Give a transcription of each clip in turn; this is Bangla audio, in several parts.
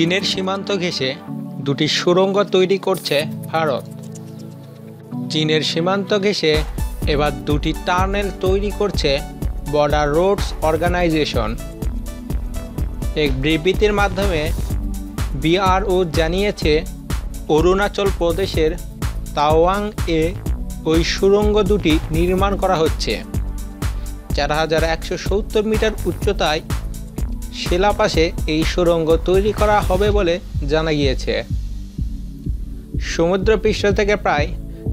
চীনের সীমান্ত ঘেঁষে দুটি সুড়ঙ্গ তৈরি করছে ভারত। চীনের সীমান্ত ঘেঁষে এবার দুটি টানেল তৈরি করছে বর্ডার রোডস অর্গানাইজেশন এক বিবৃতির মাধ্যমে বিআরও জানিয়েছে, অরুণাচল প্রদেশের তাওয়াং এ ওই সুড়ঙ্গ দুটি নির্মাণ করা হচ্ছে। চার হাজার একশো সত্তর মিটার উচ্চতায় শিলাপাশে এই সুড়ঙ্গ তৈরি করা হবে বলে জানা গিয়েছে। সমুদ্রপৃষ্ঠ থেকে প্রায়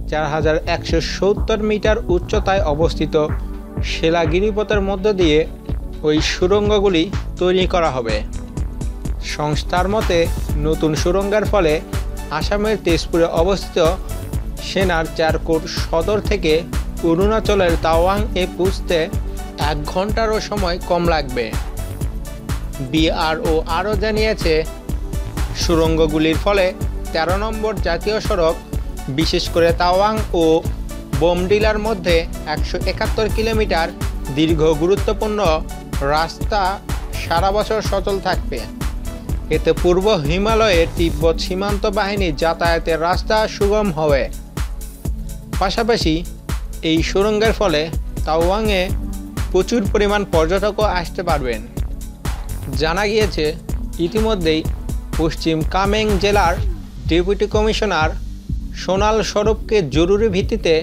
চার হাজার একশো সত্তর মিটার উচ্চতায় অবস্থিত শিলা গিরিপথের মধ্য দিয়ে ওই সুড়ঙ্গগুলি তৈরি করা হবে। সংস্থার মতে, নতুন সুড়ঙ্গের ফলে আসামের তেজপুরে অবস্থিত সেনার চারকোট সদর থেকে অরুণাচলের তাওয়াং এ পুষতে এক ঘন্টারও সময় কম লাগবে। বিআরও আরও জানিয়েছে, সুরঙ্গগুলির ফলে তেরো নম্বর জাতীয় সড়ক, বিশেষ করে তাওয়াং ও বোমডিলার মধ্যে একশো একাত্তর কিলোমিটার দীর্ঘ গুরুত্বপূর্ণ রাস্তা সারা বছর সচল থাকবে। এতে পূর্ব হিমালয়ের তিব্বত সীমান্ত বাহিনী যাতায়াতের রাস্তা সুগম হবে। পাশাপাশি এই সুড়ঙ্গের ফলে তাওয়াংয়ে প্রচুর পরিমাণ পর্যটকও আসতে পারবেন। জানা গিয়েছে, ইতিমধ্যেই পশ্চিম কামেং জেলার ডেপুটি কমিশনার সোনাল সরবকে জরুরি ভিত্তিতে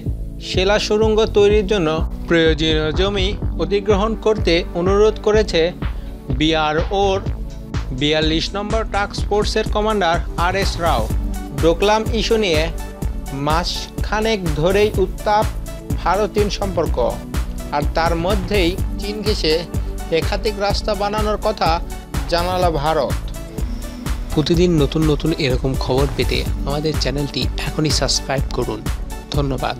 শিলা সুড়ঙ্গ তৈরির জন্য প্রয়োজনীয় জমি অধিগ্রহণ করতে অনুরোধ করেছে বিআরওর বিয়াল্লিশ নম্বর টাস্ক ফোর্সের commander R S Rao. Doklam issue নিয়ে মাসখানেক ধরেই উত্তাপ ভারত চীন সম্পর্ক, আর তার মধ্যেই চীন ঘেঁষে একাধিক রাস্তা বানানোর কথা জানালা ভারত। প্রতিদিন নতুন নতুন এরকম খবর পেতে আমাদের চ্যানেলটি এখনই সাবস্ক্রাইব করুন। ধন্যবাদ।